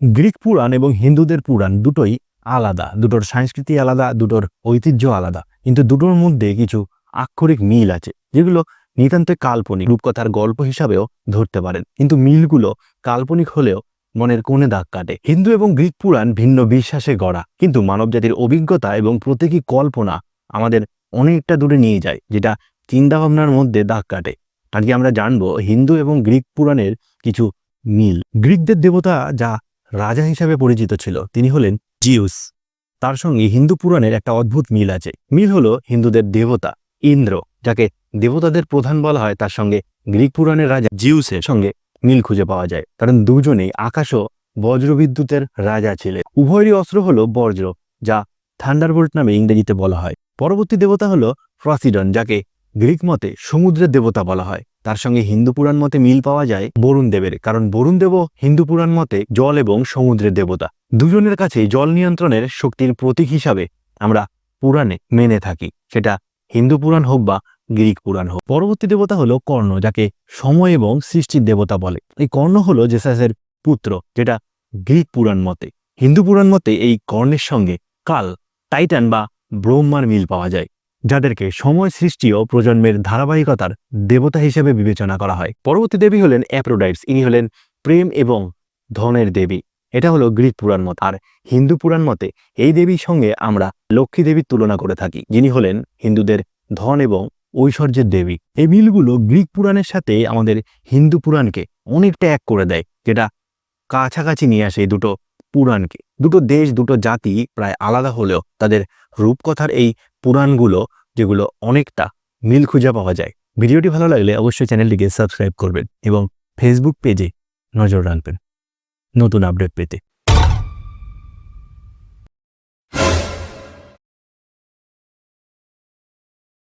Greek পুরাণ এবং হিন্দুদের পুরাণ দুটোই আলাদা। দুটোর সংস্কৃতি আলাদা, দুটোর ঐতিহ্য আলাদা। কিন্তু দুটোর মধ্যে কিছু আক্ষরিক মিল আছে, যেগুলো নিতান্তই কাল্পনিক, রূপকথার গল্প হিসাবেও ধরতে পারেন। কিন্তু মিলগুলো কাল্পনিক হলেও মনের কোণে দাগ কাটে। হিন্দু এবং গ্রিক পুরাণ ভিন্ন বিশ্বাসে গড়া, কিন্তু মানবজাতির অভিজ্ঞতা এবং প্রতীকী কল্পনা আমাদের অনেকটা দূরে নিয়ে যায়, যেটা চিন্তাভাবনার মধ্যে দাগ কাটে। আজকে আমরা জানব হিন্দু এবং গ্রিক পুরাণের কিছু মিল। গ্রিকদের দেবতা যা রাজা হিসাবে পরিচিত ছিল। তিনি হলেন জিউস। তার সঙ্গে হিন্দু পুরাণের একটা অদ্ভুত মিল আছে। মিল হলো হিন্দুদের দেবতা, ইন্দ্র, যাকে দেবতাদের প্রধান বলা হয়। তার সঙ্গে গ্রিক পুরাণের রাজা জিউসের সঙ্গে মিল খুঁজে পাওয়া যায়। কারণ দুজনেই আকাশ ও বজ্রবিদ্যুতের রাজা ছিলেন। উভয়েরই অস্ত্র হলো বজ্র যা থান্ডারবোল্ট নামে ইংরেজিতে বলা হয়। পরবর্তী দেবতা হলো ফ্রসিডন যাকে গ্রিক মতে সমুদ্রের দেবতা বলা হয়। তার সঙ্গে হিন্দু পুরাণ মতে মিল পাওয়া যায় বরুণ দেবের, কারণ বরুণ দেবও হিন্দু পুরাণ মতে জল এবং সমুদ্রের দেবতা। দুজনের কাছে জল নিয়ন্ত্রণের শক্তির প্রতীক হিসাবে আমরা পুরাণে মেনে থাকি। সেটা হিন্দু পুরাণ হোক বা গ্রিক পুরাণ হোক। পরবর্তী দেবতা হলো কর্ণ, যাকে সময় এবং সৃষ্টির দেবতা বলে। এই কর্ণ হলো জেসাসের পুত্র, যেটা গ্রিক পুরাণ মতে। হিন্দু পুরাণ মতে এই কর্ণের সঙ্গে কাল, টাইটান বা ব্রহ্মার মিল পাওয়া যায়। যাদেরকে সময় সৃষ্টি ও প্রজন্মের ধারাবাহিকতার দেবতা হিসেবে বিবেচনা করা হয়। পরবর্তী দেবী হলেন অ্যাপ্রোডাইটস ইনি হলেন প্রেম এবং ধনের দেবী। এটা হলো গ্রিক পুরাণ মত। আর হিন্দু পুরাণ মতে, এই দেবীর সঙ্গে আমরা লক্ষ্মী দেবীর তুলনা করে থাকি। যিনি হলেন হিন্দুদের ধন এবং ঐশ্বর্যের দেবী। এই মিলগুলো গ্রিক পুরাণের সাথে আমাদের হিন্দু পুরাণকে অনেকটা এক করে দেয়, যেটা কাছাকাছি নিয়ে আসে এই দুটো পুরাণকে। দুটো দেশ, দুটো জাতি প্রায় আলাদা হলেও তাদের রূপকথার এই পুরাণগুলো যেগুলো অনেকটা মিল খুঁজে পাওয়া যায়। ভিডিওটি ভালো লাগলে অবশ্যই চ্যানেলটিকে সাবস্ক্রাইব করবেন এবং ফেসবুক পেজে নজর রাখবেন। নতুন আপডেট পেতে।